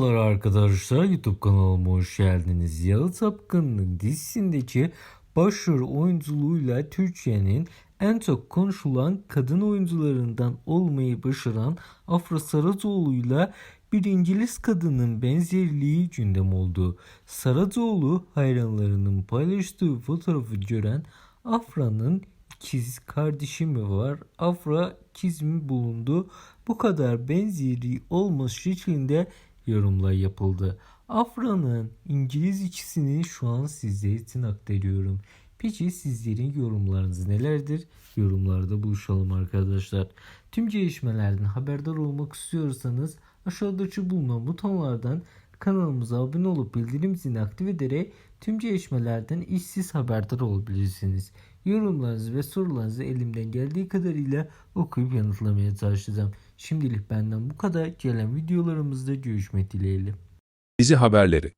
Merhabalar arkadaşlar YouTube kanalıma hoş geldiniz. Yalı Tapkan'ın dizisindeki başrol oyunculuğuyla Türkiye'nin en çok konuşulan kadın oyuncularından olmayı başaran Afra Saracoğlu'yla bir İngiliz kadının benzerliği gündem oldu. Saracoğlu hayranlarının paylaştığı fotoğrafı gören Afra'nın ikiz kardeşi mi var? Afra ikiz mi bulundu? Bu kadar benzeri olması şeklinde yorumlar yapıldı. Afra'nın İngiliz ikisini şu an sizler için aktarıyorum. Peki sizlerin yorumlarınız nelerdir? Yorumlarda buluşalım arkadaşlar. Tüm gelişmelerden haberdar olmak istiyorsanız aşağıdaki bulunan butonlardan kanalımıza abone olup bildirim zilini aktif ederek tüm gelişmelerden işsiz haberdar olabilirsiniz. Yorumlarınızı ve sorularınızı elimden geldiği kadarıyla okuyup yanıtlamaya çalışacağım. Şimdilik benden bu kadar. Gelen videolarımızda görüşmek dileğiyle. Dizi haberleri